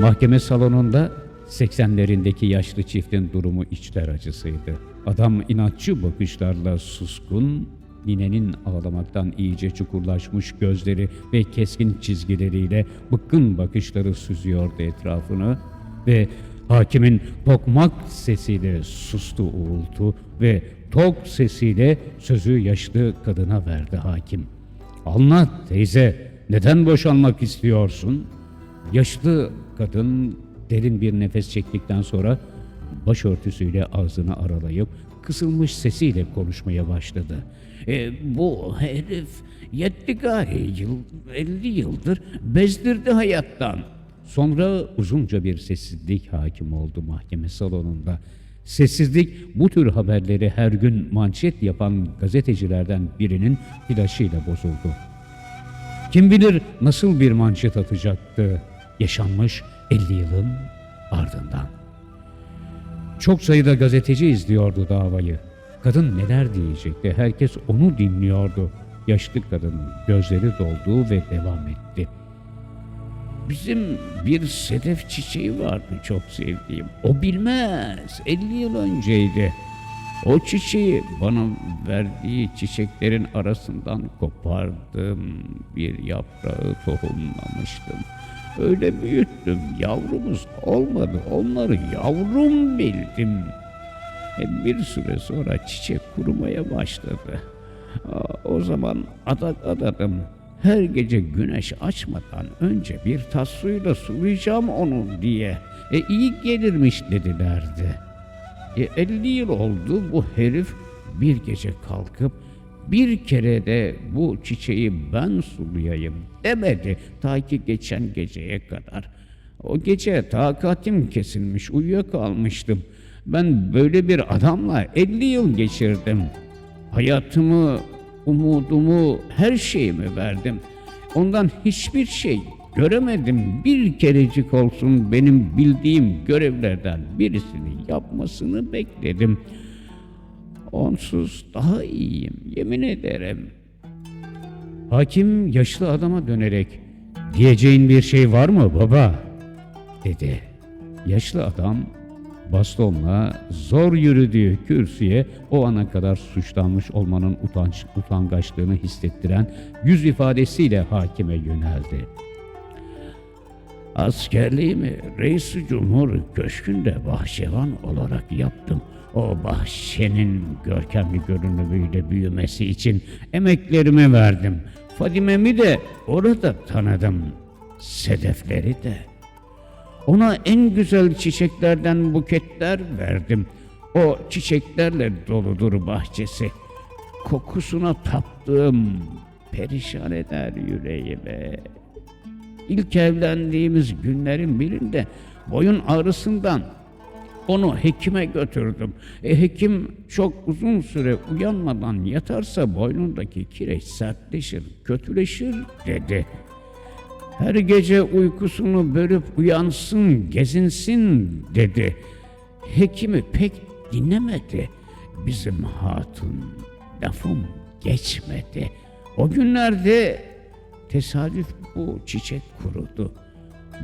Mahkeme salonunda 80'lerindeki yaşlı çiftin durumu içler acısıydı. Adam inatçı bakışlarla suskun, ninenin ağlamaktan iyice çukurlaşmış gözleri ve keskin çizgileriyle bıkkın bakışları süzüyordu etrafını ve hakimin tokmak sesiyle sustu uğultu ve tok sesiyle sözü yaşlı kadına verdi hakim. Anlat teyze, neden boşanmak istiyorsun? Yaşlı kadın derin bir nefes çektikten sonra başörtüsüyle ağzını aralayıp kısılmış sesiyle konuşmaya başladı. E, bu herif yetti gari yıl, 50 yıldır bezdirdi hayattan. Sonra uzunca bir sessizlik hakim oldu mahkeme salonunda. Sessizlik bu tür haberleri her gün manşet yapan gazetecilerden birinin flaşıyla bozuldu. Kim bilir nasıl bir manşet atacaktı yaşanmış 50 yılın ardından. Çok sayıda gazeteci izliyordu davayı. Kadın neler diyecekti herkes onu dinliyordu. Yaşlı kadın gözleri doldu ve devam etti. Bizim bir sedef çiçeği vardı çok sevdiğim. O bilmez. 50 yıl önceydi. O çiçeği bana verdiği çiçeklerin arasından kopardım. Bir yaprağı tohumlamıştım. Öyle büyüttüm. Yavrumuz olmadı. Onları yavrum bildim. Hem bir süre sonra çiçek kurumaya başladı. O zaman adak adadım. Her gece güneş açmadan önce bir tas suyla sulayacağım onu diye. E iyi gelirmiş dedilerdi. E 50 yıl oldu bu herif bir gece kalkıp bir kere de bu çiçeği ben sulayayım demedi ta ki geçen geceye kadar. O gece takatim kesilmiş uyuyakalmıştım. Ben böyle bir adamla 50 yıl geçirdim. Hayatımı, umudumu, her şeyimi verdim. Ondan hiçbir şey göremedim. Bir kerecik olsun benim bildiğim görevlerden birisini yapmasını bekledim. Onsuz daha iyiyim, yemin ederim. Hakim yaşlı adama dönerek, diyeceğin bir şey var mı baba? dedi. Yaşlı adam bastonla zor yürüdüğü kürsüye o ana kadar suçlanmış olmanın utanç, utangaçlığını hissettiren yüz ifadesiyle hakime yöneldi. Askerliğimi reis Cumhur Köşkü'nde bahçevan olarak yaptım. O bahçenin görkemli görünümüyle büyümesi için emeklerimi verdim. Fadime'mi de orada tanıdım. Sedefleri de. Ona en güzel çiçeklerden buketler verdim. O çiçeklerle doludur bahçesi. Kokusuna taptığım perişan eder yüreğimi. İlk evlendiğimiz günlerin birinde boyun ağrısından onu hekime götürdüm. E, hekim çok uzun süre uyanmadan yatarsa boynundaki kireç sertleşir, kötüleşir dedi. Her gece uykusunu bölüp uyansın, gezinsin dedi. Hekimi pek dinlemedi. Bizim hatun lafım geçmedi. O günlerde tesadüf bu çiçek kurudu.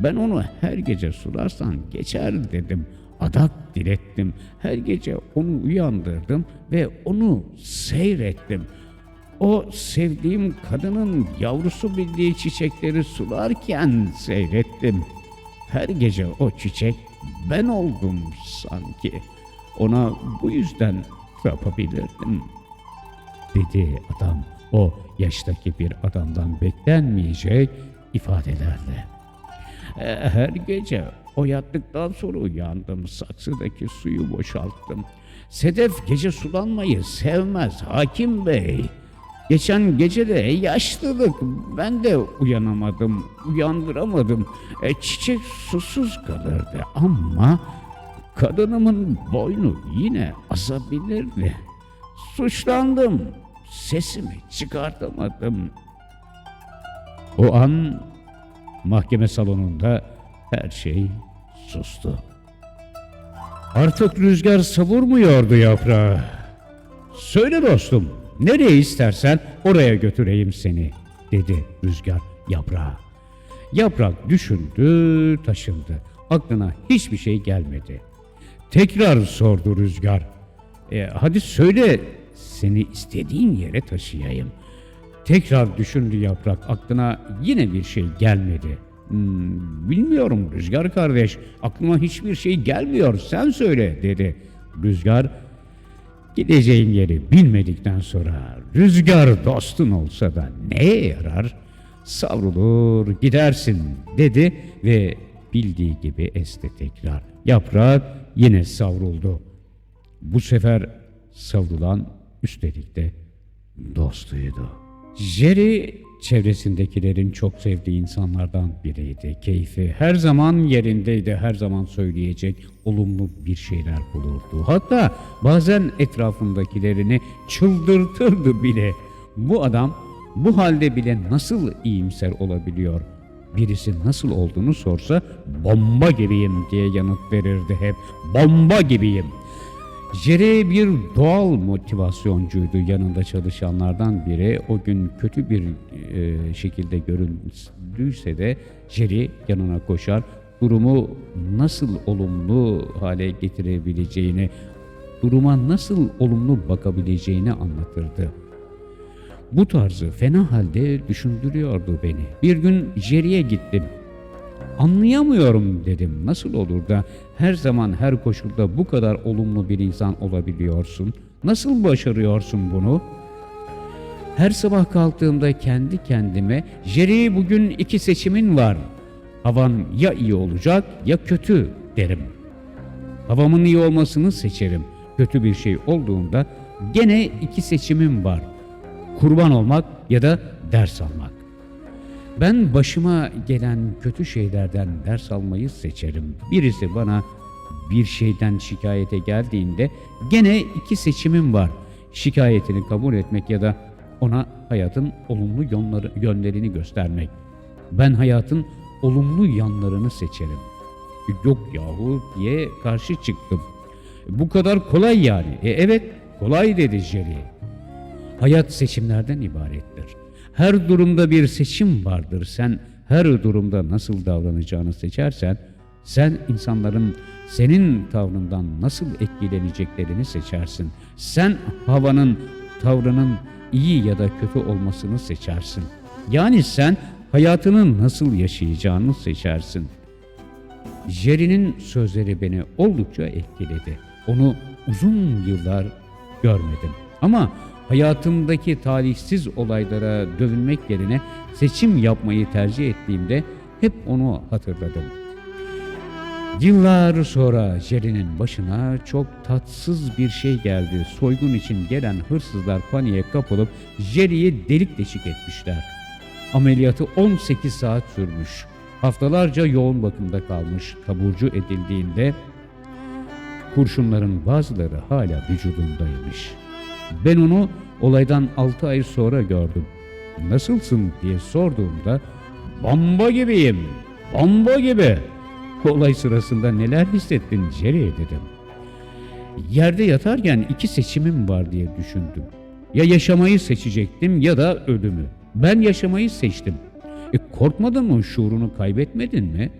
Ben onu her gece sularsan geçer dedim. Adak dilettim. Her gece onu uyandırdım ve onu seyrettim. O sevdiğim kadının yavrusu bildiği çiçekleri sularken seyrettim. Her gece o çiçek ben oldum sanki. Ona bu yüzden yapabilirdim. Dedi adam o yaştaki bir adamdan beklenmeyecek ifadelerle. E, Her gece o yattıktan sonra uyandım, saksıdaki suyu boşalttım. Sedef gece sulanmayı sevmez hakim bey. Geçen gece de yaşlılık, ben de uyanamadım, uyandıramadım. E, çiçek susuz kalırdı ama kadınımın boynu yine asabilirdi. Suçlandım, sesimi çıkartamadım. O an mahkeme salonunda her şey sustu. Artık rüzgar savurmuyordu yaprağı. Söyle dostum, nereye istersen oraya götüreyim seni, dedi rüzgar yaprağa. Yaprak düşündü, taşındı. Aklına hiçbir şey gelmedi. Tekrar sordu Rüzgar. "E, hadi söyle seni istediğin yere taşıyayım. Tekrar düşündü yaprak. Aklına yine bir şey gelmedi. "Hmm, bilmiyorum Rüzgar kardeş. Aklıma hiçbir şey gelmiyor. Sen söyle dedi. Rüzgar gideceğin yeri bilmedikten sonra rüzgar dostun olsa da neye yarar? Savrulur gidersin dedi ve bildiği gibi esti tekrar. Yaprak yine savruldu. Bu sefer savrulan üstelik de dostuydu. Jerry çevresindekilerin çok sevdiği insanlardan biriydi. Keyfi her zaman yerindeydi. Her zaman söyleyecek olumlu bir şeyler bulurdu. Hatta bazen etrafındakilerini çıldırtırdı bile. Bu adam bu halde bile nasıl iyimser olabiliyor? Birisi nasıl olduğunu sorsa bomba gibiyim diye yanıt verirdi hep. Bomba gibiyim. Jerry bir doğal motivasyoncuydu yanında çalışanlardan biri. O gün kötü bir e, şekilde görüldüyse de Jerry yanına koşar. Durumu nasıl olumlu hale getirebileceğini, duruma nasıl olumlu bakabileceğini anlatırdı. Bu tarzı fena halde düşündürüyordu beni. Bir gün Jerry'e gittim. Anlayamıyorum dedim. Nasıl olur da her zaman her koşulda bu kadar olumlu bir insan olabiliyorsun? Nasıl başarıyorsun bunu? Her sabah kalktığımda kendi kendime Jerry bugün iki seçimin var. Havan ya iyi olacak ya kötü derim. Havamın iyi olmasını seçerim. Kötü bir şey olduğunda gene iki seçimim var. Kurban olmak ya da ders almak. Ben başıma gelen kötü şeylerden ders almayı seçerim. Birisi bana bir şeyden şikayete geldiğinde gene iki seçimim var. Şikayetini kabul etmek ya da ona hayatın olumlu yönleri, yönlerini göstermek. Ben hayatın olumlu yanlarını seçerim. Yok yahu diye karşı çıktım. Bu kadar kolay yani. E evet kolay dedi Jerry. Hayat seçimlerden ibarettir. Her durumda bir seçim vardır. Sen her durumda nasıl davranacağını seçersen, sen insanların senin tavrından nasıl etkileneceklerini seçersin. Sen havanın, tavrının iyi ya da kötü olmasını seçersin. Yani sen hayatını nasıl yaşayacağını seçersin. Jerry'nin sözleri beni oldukça etkiledi. Onu uzun yıllar görmedim. Ama hayatımdaki talihsiz olaylara dövünmek yerine seçim yapmayı tercih ettiğimde hep onu hatırladım. Yıllar sonra Jerry'nin başına çok tatsız bir şey geldi. Soygun için gelen hırsızlar paniğe kapılıp Jerry'i delik deşik etmişler. Ameliyatı 18 saat sürmüş. Haftalarca yoğun bakımda kalmış. Taburcu edildiğinde kurşunların bazıları hala vücudundaymış. Ben onu olaydan 6 ay sonra gördüm. Nasılsın diye sorduğumda bomba gibiyim, bomba gibi. Olay sırasında neler hissettin Jerry dedim. Yerde yatarken iki seçimim var diye düşündüm. Ya yaşamayı seçecektim ya da ölümü. Ben yaşamayı seçtim. E korkmadın mı şuurunu kaybetmedin mi?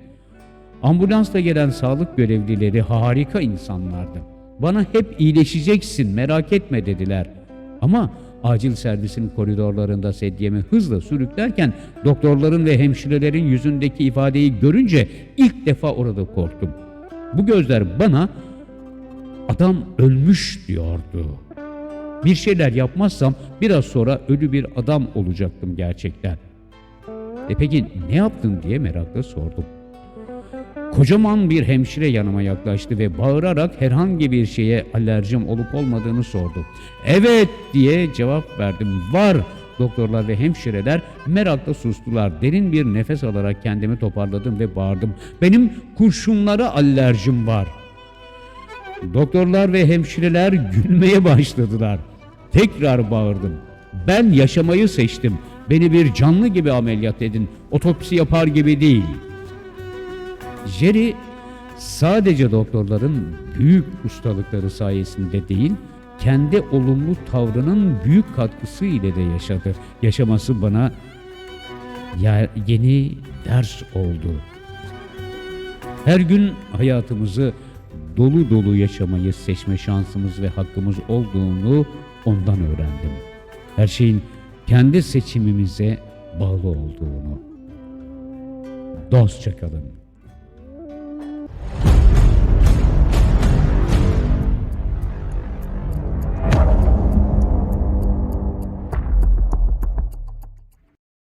Ambulansla gelen sağlık görevlileri harika insanlardı. Bana hep iyileşeceksin merak etme dediler. Ama acil servisin koridorlarında sedyemi hızla sürüklerken doktorların ve hemşirelerin yüzündeki ifadeyi görünce ilk defa orada korktum. Bu gözler bana adam ölmüş diyordu. Bir şeyler yapmazsam biraz sonra ölü bir adam olacaktım gerçekten. E peki ne yaptın diye merakla sordum. Kocaman bir hemşire yanıma yaklaştı ve bağırarak herhangi bir şeye alerjim olup olmadığını sordu. Evet diye cevap verdim. Var. Doktorlar ve hemşireler merakla sustular. Derin bir nefes alarak kendimi toparladım ve bağırdım. Benim kurşunlara alerjim var. Doktorlar ve hemşireler gülmeye başladılar. Tekrar bağırdım. Ben yaşamayı seçtim. Beni bir canlı gibi ameliyat edin. Otopsi yapar gibi değil.'' Jerry sadece doktorların büyük ustalıkları sayesinde değil, kendi olumlu tavrının büyük katkısı ile de yaşadı. Yaşaması bana yeni ders oldu. Her gün hayatımızı dolu dolu yaşamayı seçme şansımız ve hakkımız olduğunu ondan öğrendim. Her şeyin kendi seçimimize bağlı olduğunu. Dostça kalın.